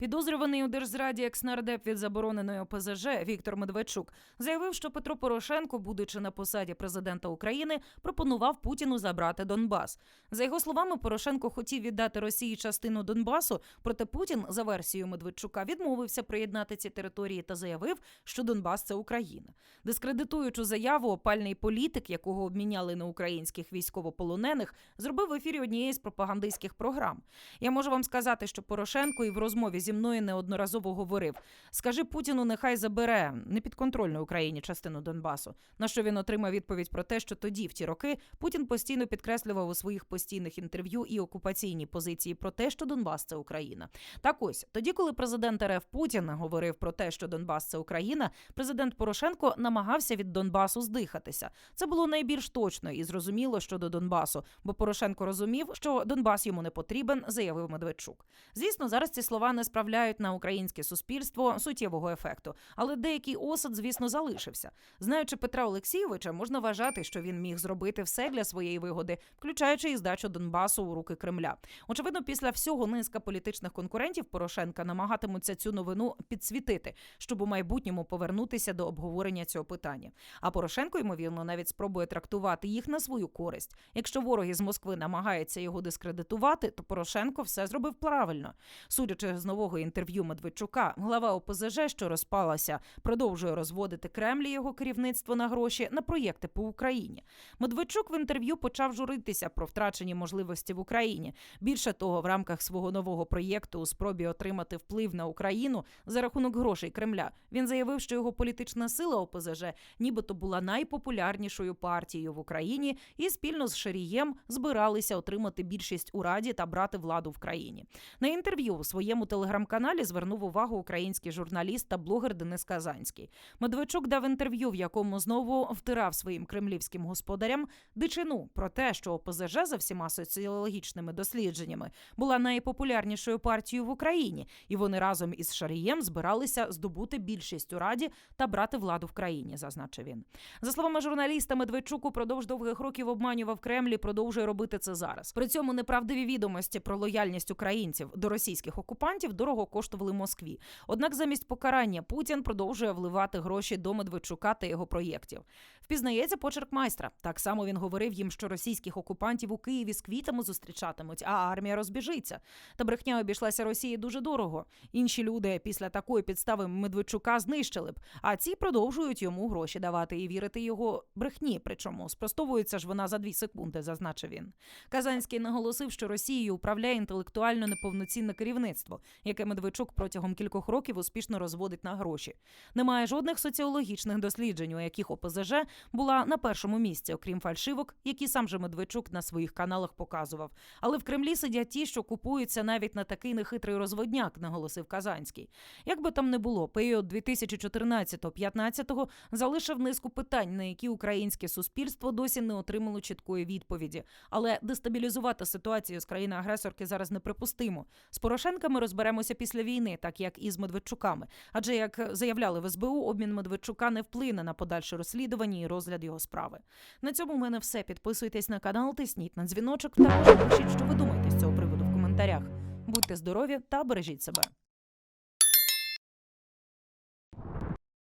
Підозрюваний у держзраді екснардеп від забороненої ОПЗЖ Віктор Медведчук заявив, що Петро Порошенко, будучи на посаді президента України, пропонував Путіну забрати Донбас. За його словами, Порошенко хотів віддати Росії частину Донбасу, проте Путін, за версією Медведчука, відмовився приєднати ці території та заявив, що Донбас це Україна. Дискредитуючу заяву, опальний політик, якого обміняли на українських військовополонених, зробив в ефірі однієї з пропагандистських програм. Я можу вам сказати, що Порошенко і в розмові зі мною неодноразово говорив: скажи Путіну, нехай забере непідконтрольну Україні частину Донбасу. На що він отримав відповідь про те, що тоді, в ті роки, Путін постійно підкреслював у своїх постійних інтерв'ю і окупаційні позиції про те, що Донбас це Україна. Так ось тоді, коли президент РФ Путін говорив про те, що Донбас це Україна, президент Порошенко намагався від Донбасу здихатися. Це було найбільш точно і зрозуміло щодо Донбасу, бо Порошенко розумів, що Донбас йому не потрібен, заявив Медведчук. Звісно, зараз ці слова не справляють на українське суспільство суттєвого ефекту, але деякий осад, звісно, залишився. Знаючи Петра Олексійовича, можна вважати, що він міг зробити все для своєї вигоди, включаючи і здачу Донбасу у руки Кремля. Очевидно, після всього низка політичних конкурентів Порошенка намагатимуться цю новину підсвітити, щоб у майбутньому повернутися до обговорення цього питання. А Порошенко, ймовірно, навіть спробує трактувати їх на свою користь. Якщо вороги з Москви намагаються його дискредитувати, то Порошенко все зробив правильно. Судячи з нового інтерв'ю Медведчука, глава ОПЗЖ, що розпалася, продовжує розводити Кремль і його керівництво на гроші на проєкти по Україні. Медведчук в інтерв'ю почав журитися про втрачені можливості в Україні. Більше того, в рамках свого нового проєкту у спробі отримати вплив на Україну за рахунок грошей Кремля він заявив, що його політична сила ОПЗЖ нібито була найпопулярнішою партією в Україні і спільно з Шарієм збиралися отримати більшість у раді та брати владу в країні. На інтерв'ю у своєму телеграм-каналі звернув увагу український журналіст та блогер Денис Казанський. Медведчук дав інтерв'ю, в якому знову втирав своїм кремлівським господарям дичину про те, що ОПЗЖ за всіма соціологічними дослідженнями була найпопулярнішою партією в Україні, і вони разом із Шарієм збиралися здобути більшість у раді та брати владу в країні, зазначив він. За словами журналіста, Медведчук упродовж довгих років обманював Кремль і продовжує робити це зараз. При цьому неправдиві відомості про лояльність українців до російських окупантів дорого коштували Москві. Однак замість покарання Путін продовжує вливати гроші до Медведчука та його проєктів. Впізнається почерк майстра. Так само він говорив їм, що російських окупантів у Києві з квітами зустрічатимуть, а армія розбіжиться. Та брехня обійшлася Росії дуже дорого. Інші люди після такої підстави Медведчука знищили б, а ці продовжують йому гроші давати і вірити його брехні. Причому спростовується ж вона за дві секунди, зазначив він. Казанський наголосив, що Росією управляє інтелектуально неповноцінне керівництво, яке Медведчук протягом кількох років успішно розводить на гроші. Немає жодних соціологічних досліджень, у яких ОПЗЖ була на першому місці, окрім фальшивок, які сам же Медведчук на своїх каналах показував. Але в Кремлі сидять ті, що купуються навіть на такий нехитрий розводняк, наголосив Казанський. Як би там не було, період 2014-15 залишив низку питань, на які українське суспільство досі не отримало чіткої відповіді. Але дестабілізувати ситуацію з країни-агресорки зараз неприпустимо. З Порошенками розберемося після війни, так як і з Медведчуками. Адже як заявляли в СБУ, обмін Медведчука не вплине на подальше розслідування і розгляд його справи. На цьому в мене все. Підписуйтесь на канал, тисніть на дзвіночок. Також пишіть, що ви думаєте з цього приводу в коментарях. Будьте здорові та бережіть себе.